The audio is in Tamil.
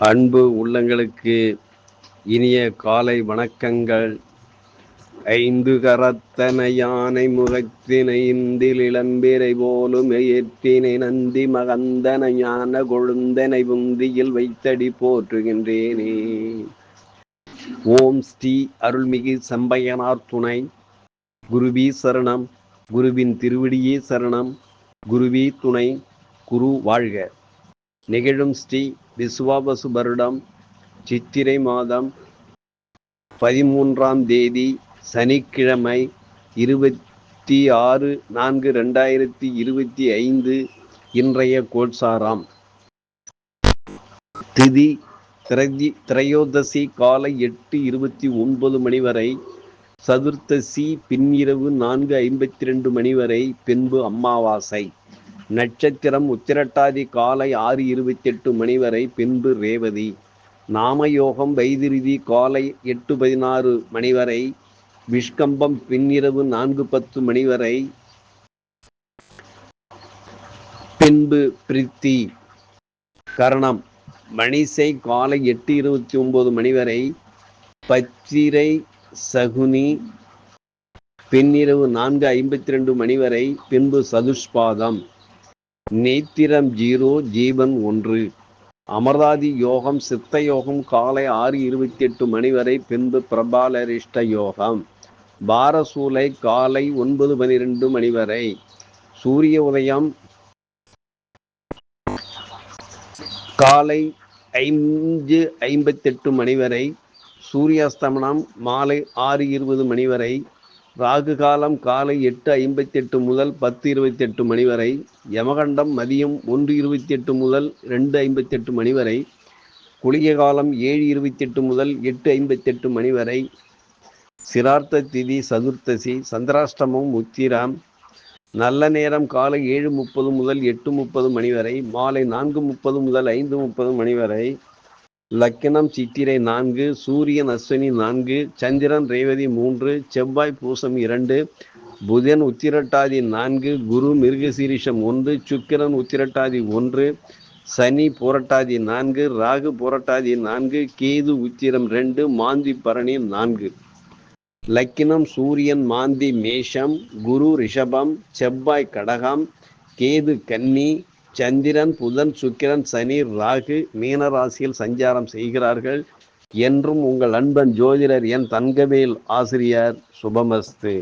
அன்பு உள்ளங்களுக்கு இனிய காலை வணக்கங்கள். ஐந்து கரத்தனை யானை முகத்தினை இந்தில் இளம்பிரை போலும் ஏற்றினை நந்தி மகந்தன ஞான கொழுந்தனை உந்தியில் வைத்தடி போற்றுகின்றேனே. ஓம் ஸ்ரீ அருள்மிகு சம்பையனார் துணை. குருவி சரணம். குருவின் திருவடியே சரணம். குருவி துணை. குரு வாழ்க. நிகழும் ஸ்ரீ விசுவாபசு வருடம் சித்திரை மாதம் பதிமூன்றாம் தேதி சனிக்கிழமை இருபத்தி ஆறு நான்கு ரெண்டாயிரத்தி இருபத்தி ஐந்து இன்றைய கோட்சாராம். திதி திரதி திரையோதசி காலை எட்டு இருபத்தி ஒன்பது மணி வரை சதுர்த்தசி பின்னிரவு நான்கு ஐம்பத்தி ரெண்டு மணி வரை பின்பு அமாவாசை. நட்சத்திரம் உத்திரட்டாதி காலை ஆறு இருபத்தி எட்டு மணி வரை பின்பு ரேவதி. நாமயோகம் வைதிருதி காலை எட்டு பதினாறு மணி வரை விஷ்கம்பம் பின்னிரவு நான்கு பத்து மணி வரை. பின்பு பிரித்தி. கரணம் மணிசை காலை எட்டு இருபத்தி ஒன்பது மணி வரை பச்சிரை சகுனி பின்னிரவு நான்கு ஐம்பத்தி ரெண்டு மணி வரை பின்பு சதுஷ்பாதம். நேத்திரம் ஜீரோ ஜீவன் ஒன்று. அமர்தாதி யோகம் சித்த யோகம் காலை ஆறு இருபத்தி எட்டு மணி வரை பின்பு பிரபாலரிஷ்ட யோகம். பாரசூலை காலை ஒன்பது பனிரெண்டு மணி வரை. சூரிய உதயம் காலை ஐந்து ஐம்பத்தெட்டு மணி வரை. சூரியாஸ்தமனம் மாலை ஆறு இருபது மணி வரை. ராகு காலம் காலை எட்டு ஐம்பத்தி எட்டு முதல் பத்து இருபத்தி எட்டு மணி வரை யமகண்டம் மதியம் ஒன்று இருபத்தி எட்டு முதல் ரெண்டு ஐம்பத்தி எட்டு மணி வரை குளிகை காலம் ஏழு இருபத்தி எட்டு முதல் எட்டு ஐம்பத்தி எட்டு மணி வரை சிரார்த்த திதி சதுர்த்தசி சந்திராஷ்டமம் உத்திராம் நல்ல நேரம் காலை ஏழு முப்பது முதல் எட்டு முப்பது மணி வரை மாலை நான்கு முப்பது முதல் ஐந்து முப்பது மணி வரை லக்கினம் சித்திரை நான்கு சூரியன் அஸ்வினி நான்கு சந்திரன் ரேவதி மூன்று செவ்வாய் பூசம் இரண்டு புதன் உத்திரட்டாதி நான்கு குரு மிருகசீரிஷம் ஒன்று சுக்கிரன் உத்திரட்டாதி ஒன்று சனி புரட்டாதி நான்கு ராகு புரட்டாதி நான்கு கேது உத்திரம் ரெண்டு மாந்தி பரணி நான்கு. லக்கினம் சூரியன் மாந்தி மேஷம் குரு ரிஷபம் செவ்வாய் கடகம் கேது கன்னி சந்திரன் புதன் சுக்கிரன் சனி ராகு மீனராசியில் சஞ்சாரம் செய்கிறார்கள். என்றும் உங்கள் அன்பன் ஜோதிடர் என் தங்கவேல் ஆசிரியர் சுபமஸ்து.